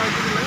माहिती दिलं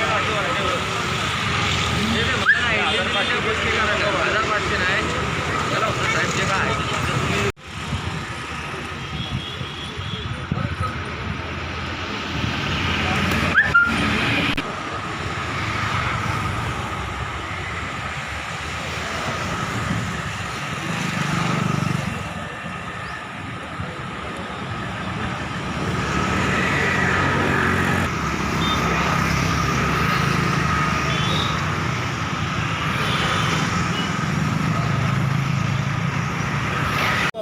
तर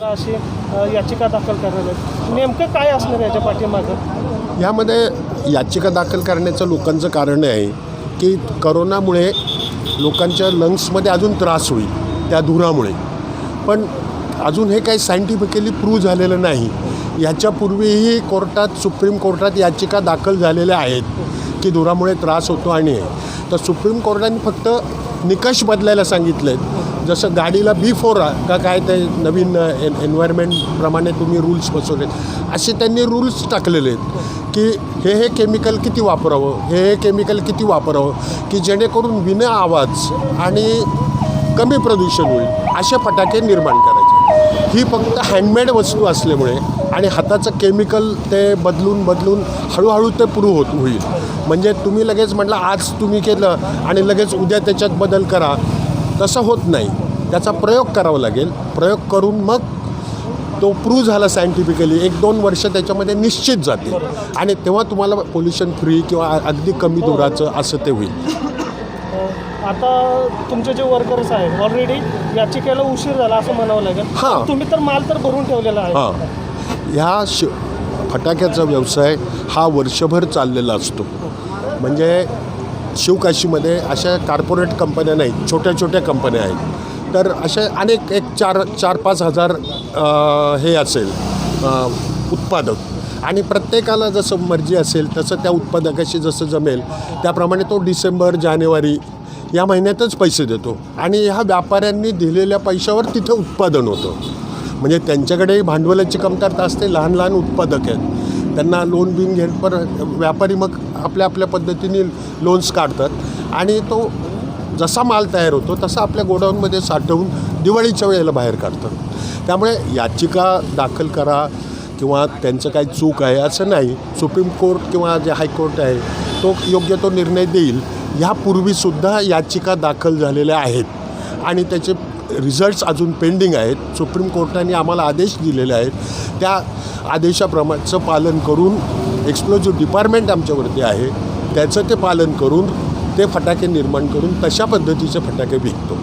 अशी याचिका दाखल करणार आहेत. नेमकं काय असणार याच्या पाठीमागं? यामध्ये याचिका दाखल करण्याचं लोकांचं कारण आहे की करोनामुळे लोकांच्या लंग्समध्ये अजून त्रास होईल त्या धुरामुळे. पण अजून हे काही सायंटिफिकली प्रूव्ह झालेलं नाही. याच्यापूर्वीही कोर्टात सुप्रीम कोर्टात याचिका दाखल झालेल्या आहेत की धुरामुळे त्रास होतो आणि तर सुप्रीम कोर्टाने फक्त निकष बदलायला सांगितले आहेत जसं गाडीला बी फोर का काय ते नवीन एन एन्व्हायरमेंटप्रमाणे तुम्ही रूल्स बसवलेत. असे त्यांनी रूल्स टाकलेले आहेत की हे हे केमिकल किती वापरावं हे हे केमिकल किती वापरावं की जेणेकरून विना आवाज आणि कमी प्रदूषण होईल असे फटाके निर्माण करायचे. ही फक्त हँडमेड वस्तू असल्यामुळे आणि हाताचं केमिकल ते बदलून बदलून हळूहळू ते प्रूव्ह होत होईल. म्हणजे तुम्ही लगेच म्हटलं आज तुम्ही केलं आणि लगेच उद्या त्याच्यात बदल करा. तसं होत नाही. त्याचा प्रयोग करावा लागेल. प्रयोग करून मग तो प्रूव्ह झाला सायंटिफिकली एक दोन वर्ष त्याच्यामध्ये निश्चित जातील. आणि तेव्हा तुम्हाला पोल्युशन फ्री किंवा अगदी कमी दुराचं असं ते होईल. आता तुमचे जे वर्कर्स आहेत ऑलरेडी याचिकेला उशीर झाला असं म्हणावं लागेल. हां. तुम्ही तर माल तर भरून ठेवलेला आहे. हां. ह्या शि फटाक्याचा व्यवसाय हा वर्षभर चाललेला असतो. म्हणजे शिवकाशीमध्ये अशा कॉर्पोरेट कंपन्या नाहीत. छोट्या छोट्या कंपन्या आहेत. तर अशा अनेक एक चार चार पाच हजार हे असेल उत्पादक. आणि प्रत्येकाला जसं मर्जी असेल तसं त्या उत्पादकाशी जसं जमेल त्याप्रमाणे तो डिसेंबर जानेवारी या महिन्यातच पैसे देतो. आणि ह्या व्यापाऱ्यांनी दिलेल्या पैशावर तिथं उत्पादन होतं. म्हणजे त्यांच्याकडेही भांडवलाची कमतरता असते लहान लहान उत्पादक आहेत. त्यांना लोन बिन घेत पर व्यापारी मग आपल्या आपल्या पद्धतीने लोन्स काढतात. आणि तो जसा माल तयार होतो तसा आपल्या गोडाऊनमध्ये साठवून दिवाळीच्या वेळेला बाहेर काढतात. त्यामुळे याचिका दाखल करा किंवा त्यांचं काही चूक आहे असं नाही. सुप्रीम कोर्ट किंवा जे हायकोर्ट आहे तो योग्य तो निर्णय देईल. ह्यापूर्वीसुद्धा याचिका दाखल झालेल्या आहेत. आणि त्याचे रिझल्ट्स अजून पेंडिंग आहेत. सुप्रीम कोर्टाने आम्हाला आदेश दिलेले आहेत. त्या आदेशाप्रमाणचं पालन करून एक्सप्लोजिव्ह डिपार्टमेंट आमच्यावरती आहे त्याचं ते पालन करून ते फटाके निर्माण करून तशा पद्धतीचे फटाके विकतो.